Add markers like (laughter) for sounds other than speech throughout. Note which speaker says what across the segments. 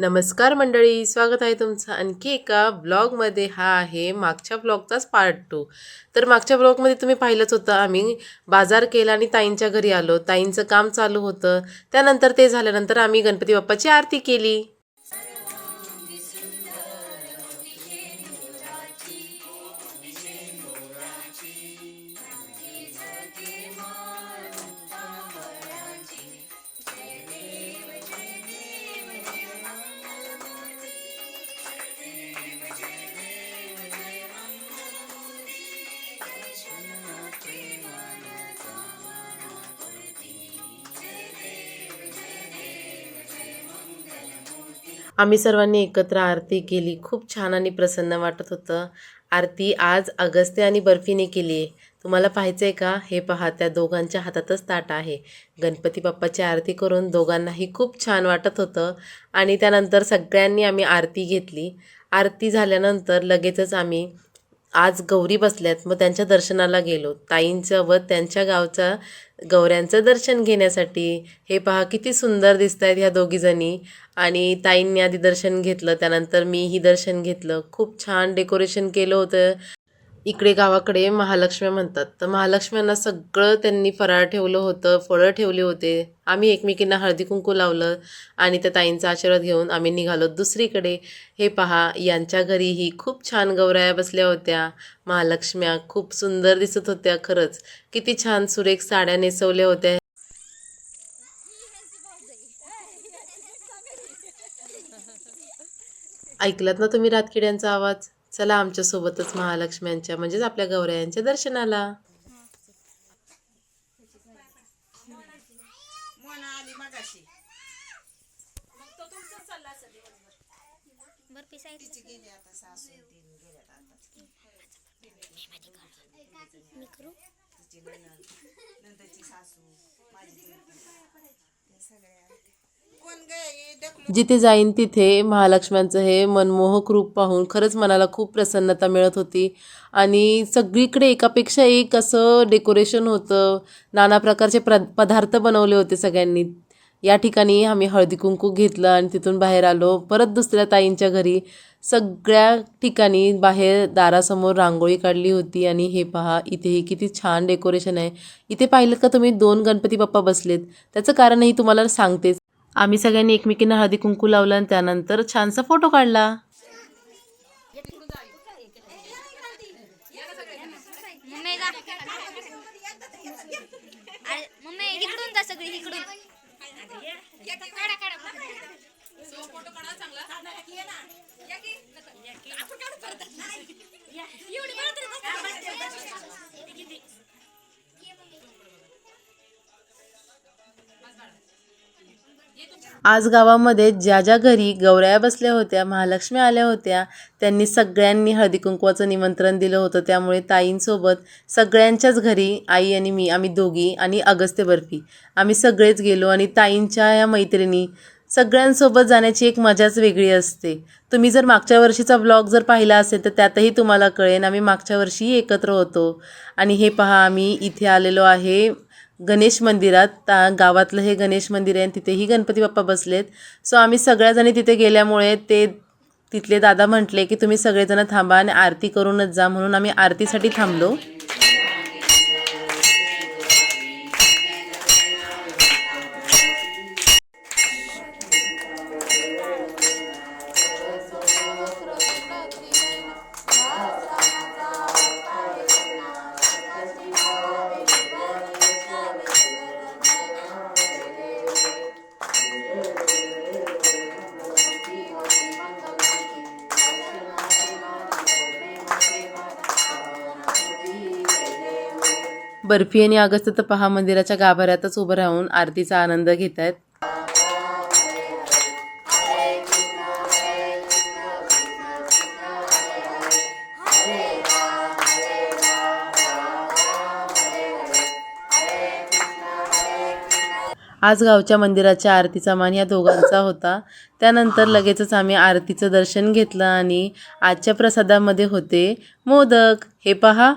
Speaker 1: नमस्कार मंडळी स्वागत आहे तुमचं आणखी एका ब्लॉगमध्ये हा आहे मागच्या ब्लॉगचाच पार्ट टू तर मागच्या ब्लॉगमध्ये तुम्ही पाहिलंच होतं आम्ही बाजार केला आणि ताईंच्या घरी आलो. ताईंचं काम चालू होतं. त्यानंतर ते झाल्यानंतर आम्ही गणपती बाप्पाची आरती केली. आम्ही सर्वांनी एकत्र आरती केली. खूप छान आणि प्रसन्न वाटत होतं. आरती आज अगस्त्य आणि बर्फीने केली आहे. तुम्हाला पाहायचं आहे का? हे पहा त्या दोघांच्या हातातच ताट आहे. गणपती बाप्पाची आरती करून दोघांनाही खूप छान वाटत होतं आणि त्यानंतर सगळ्यांनी आम्ही आरती घेतली. आरती झाल्यानंतर लगेचच आम्ही आज गौरी बसल्यात मग त्यांच्या दर्शनाला गेलो. ताईंचं व त्यांच्या गावचा गौऱ्यांचं दर्शन घेण्यासाठी. हे पहा किती सुंदर दिसत आहेत ह्या दोघीजणी आणि ताईंनी आधी दर्शन घेतलं त्यानंतर मीही दर्शन घेतलं. खूप छान डेकोरेशन केलं होतं. इकडे गावाकडे महालक्ष्म्या म्हणतात. तर महालक्ष्म्यांना सगळं त्यांनी फराळ ठेवलं होतं फळं ठेवले होते. आम्ही एकमेकींना हळदी कुंकू लावलं आणि त्या ताईंचा आशीर्वाद घेऊन आम्ही निघालो दुसरीकडे. हे पहा यांच्या घरीही खूप छान गौराया बसल्या होत्या. महालक्ष्म्या खूप सुंदर दिसत होत्या खरंच. किती छान सुरेख साड्या नेसवल्या होत्या. ऐकलात ना तुम्ही रातकिड्यांचा आवाज? चला आमच्यासोबतच महालक्ष्म्यांच्या म्हणजेच आपल्या गौरायांच्या दर्शनाला.
Speaker 2: सासू माझी
Speaker 1: जिथे जाईन तिथे महालक्ष्म्यांचं हे मनमोहक रूप पाहून खरंच मनाला खूप प्रसन्नता मिळत होती. आणि सगळीकडे एकापेक्षा एक असं डेकोरेशन होतं. नाना प्रकारचे प्र पदार्थ बनवले होते सगळ्यांनी. या ठिकाणी आम्ही हळदी कुंकू घेतलं आणि तिथून बाहेर आलो. परत दुसऱ्या ताईंच्या घरी. सगळ्या ठिकाणी बाहेर दारासमोर रांगोळी काढली होती. आणि हे पहा इथेही किती छान डेकोरेशन आहे. इथे पाहिलं का तुम्ही दोन गणपती बाप्पा बसलेत. त्याचं कारणही तुम्हाला सांगतेच. आम्ही सगळ्यांनी एकमेकींना हळदी कुंकू लावलं आणि त्यानंतर छानसा फोटो काढला.
Speaker 3: मम्मी
Speaker 1: आज गावामध्ये ज्या ज्या घरी गौराया बसल्या होत्या महालक्ष्मी आल्या होत्या त्यांनी सगळ्यांनी हळदी कुंकवाचं निमंत्रण दिलं होतं. त्यामुळे ताईंसोबत सगळ्यांच्याच घरी आई आणि मी आम्ही दोघी आणि अगस्त्य बर्फी. आम्ही सगळेच गेलो आणि ताईंच्या या मैत्रिणी सगळ्यांसोबत जाण्याची एक मजाच वेगळी असते. तुम्ही जर मागच्या वर्षीचा ब्लॉग जर पाहिला असेल तर त्यातही तुम्हाला कळेन आम्ही मागच्या वर्षीही एकत्र होतो. आणि हे पहा आम्ही इथे आलेलो आहे गणेश मंदिरात ता गावातलं हे गणेश मंदिर आहे आणि तिथेही गणपती बाप्पा बसलेत. सो आम्ही सगळ्याजणी तिथे गेल्यामुळे ते तिथले दादा म्हटले की तुम्ही सगळेजण थांबा आणि आरती करूनच जा म्हणून आम्ही आरतीसाठी थांबलो. बर्फी आणि अगस्त तर पहा मंदिराच्या गाभाऱ्यातच उभं राहून आरतीचा आनंद घेत आहेत आज गावच्या मंदिराच्या आरतीचा मान या दोघांचा होता. त्यानंतर लगेचच आम्ही आरतीचं दर्शन घेतलं आणि आजच्या प्रसादामध्ये होते मोदक. हे पहा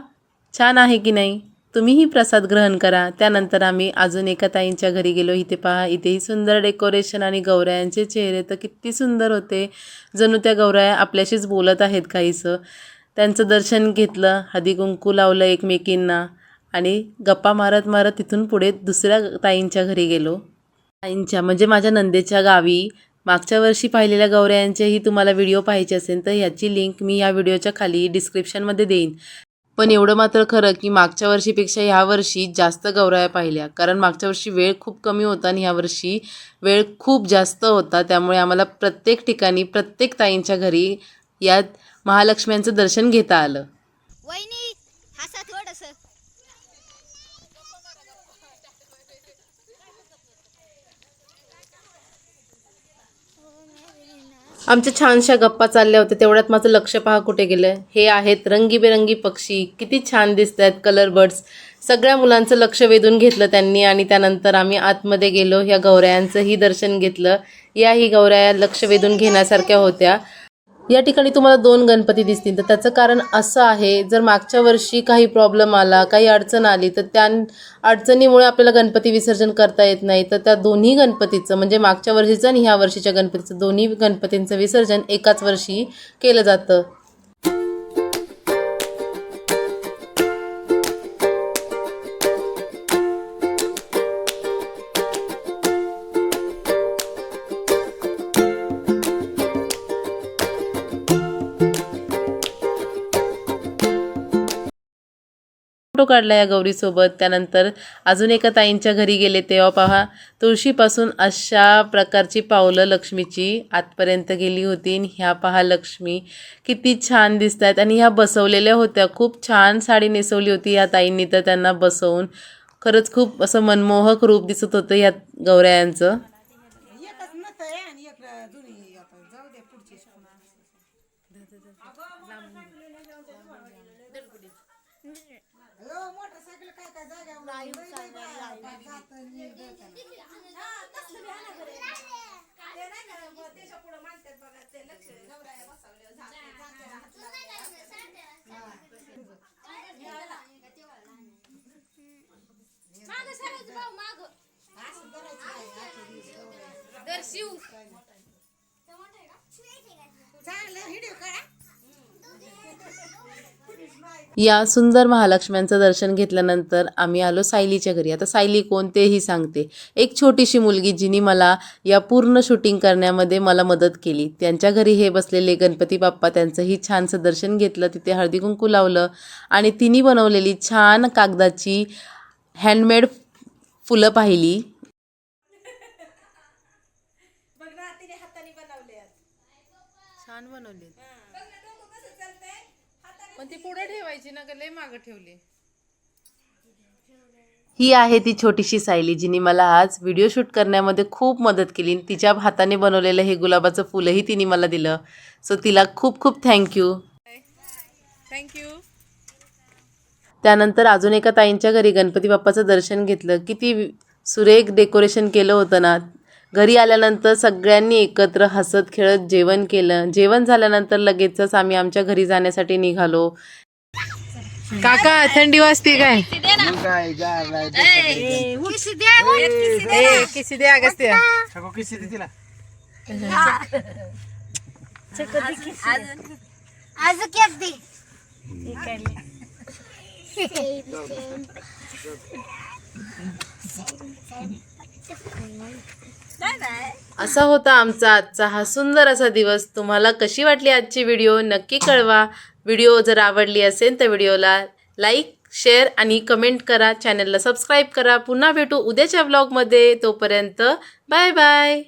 Speaker 1: छान आहे की नाही? तुम्हीही प्रसाद ग्रहण करा. त्यानंतर आम्ही अजून एका ताईंच्या घरी गेलो. इथे पहा इथेही सुंदर डेकोरेशन आणि गौरायांचे चेहरे तर किती सुंदर होते. जणू त्या गौराया आपल्याशीच बोलत आहेत काहीसं. त्यांचं दर्शन घेतलं हदी कुंकू लावलं एकमेकींना आणि गप्पा मारत मारत तिथून पुढे दुसऱ्या ताईंच्या घरी गेलो. ताईंच्या म्हणजे माझ्या नंदेच्या गावी. मागच्या वर्षी पाहिलेल्या गौऱ्यांचेही तुम्हाला व्हिडिओ पाहायचे असेल तर ह्याची लिंक मी या व्हिडिओच्या खाली डिस्क्रिप्शनमध्ये देईन. पण एवढं मात्र खरं की मागच्या वर्षीपेक्षा ह्या वर्षी जास्त गौराया पाहिल्या. कारण मागच्या वर्षी वेळ खूप कमी होता आणि ह्या वर्षी वेळ खूप जास्त होता. त्यामुळे आम्हाला प्रत्येक ठिकाणी प्रत्येक ताईंच्या घरी यात महालक्ष्म्यांचं दर्शन घेता आलं. आमच्या छानशा गप्पा चालल्या होत्या. तेवढ्यात माझं लक्ष पहा कुठे गेलं. हे आहेत रंगीबेरंगी पक्षी. किती छान दिसत आहेत कलर बर्ड्स सगळ्या मुलांचं लक्ष वेधून घेतलं त्यांनी आणि त्यानंतर आम्ही आतमध्ये गेलो. ह्या गौऱ्यांचंही दर्शन घेतलं. याही गौऱ्या लक्ष वेधून घेण्यासारख्या होत्या. या ठिकाणी तुम्हाला दोन गणपती दिसतील. तर त्याचं कारण असं आहे जर मागच्या वर्षी काही प्रॉब्लेम आला काही अडचण आली तर त्या अडचणीमुळे आपल्याला गणपती विसर्जन करता येत नाही. तर त्या दोन्ही गणपतीचं म्हणजे मागच्या वर्षीचं आणि ह्या वर्षीच्या गणपतीचं दोन्ही गणपतींचं विसर्जन एकाच वर्षी केलं जातं. काढला या गौरीसोबत. त्यानंतर अजून एका ताईंच्या घरी गेले तेव्हा पहा तुळशीपासून अशा प्रकारची पावलं लक्ष्मीची आतपर्यंत गेली होती. आणि ह्या पहा लक्ष्मी किती छान दिसत आहेत आणि ह्या बसवलेल्या होत्या. खूप छान साडी नेसवली होती ह्या ताईंनी तर त्यांना बसवून. खरंच खूप असं मनमोहक रूप दिसत होतं ह्या गौऱ्यांचं
Speaker 2: एकच नत आहे आणि एक जुनी आता जाऊ दे पुढची मोटरसायकल काय जागा त्याच्या पुढे मानतात बघा ते लक्ष गौराया बसवले चांगलं व्हिडिओ काढा. (laughs)
Speaker 1: या सुंदर महालक्ष्म्यांचं दर्शन घेतल्यानंतर आम्ही आलो सायलीच्या घरी. आता सायली कोणतेही सांगते. एक छोटीशी मुलगी जिने मला या पूर्ण शूटिंग करण्यामध्ये मला मदत केली. त्यांच्या घरी हे बसलेले गणपती बाप्पा त्यांचंही छानसं दर्शन घेतलं. तिथे हळदी कुंकू लावलं आणि तिने बनवलेली छान कागदाची हँडमेड फुलं पाहिली.
Speaker 2: बघ ना तिने हाताने बनवले
Speaker 1: छान बनवली पुढे ठेवायची ना लय मागं ठेवली. ही आहे ती छोटीशी सायली जिने मला आज व्हिडिओ शूट करण्यामध्ये खूप मदत केली. तिच्या हाताने बनवलेलं हे गुलाबाचं फुलंही तिने मला दिलं. सो तिला खूप खूप थँक्यू
Speaker 2: थँक्यू
Speaker 1: त्यानंतर अजून एका ताईंच्या घरी गणपती बाप्पाचं दर्शन घेतलं. किती सुरेख डेकोरेशन केलं होतं ना. घरी आल्यानंतर सगळ्यांनी एकत्र हसत खेळत जेवण केलं. जेवण झाल्यानंतर लगेचच आम्ही आमच्या घरी जाण्यासाठी निघालो. काका थंडी वाजते काय? किसी दे अगस्त्या.
Speaker 3: आज केक दे.
Speaker 1: असा होता आमचा आजचा हा सुंदर असा दिवस. तुम्हाला कशी वाटली आजची व्हिडिओ नक्की कळवा. व्हिडिओ जर आवडली असेल तर व्हिडिओला लाईक शेअर आणि कमेंट करा. चॅनलला सबस्क्राईब करा. पुन्हा भेटू उद्याच्या व्लॉगमध्ये तोपर्यंत बाय बाय.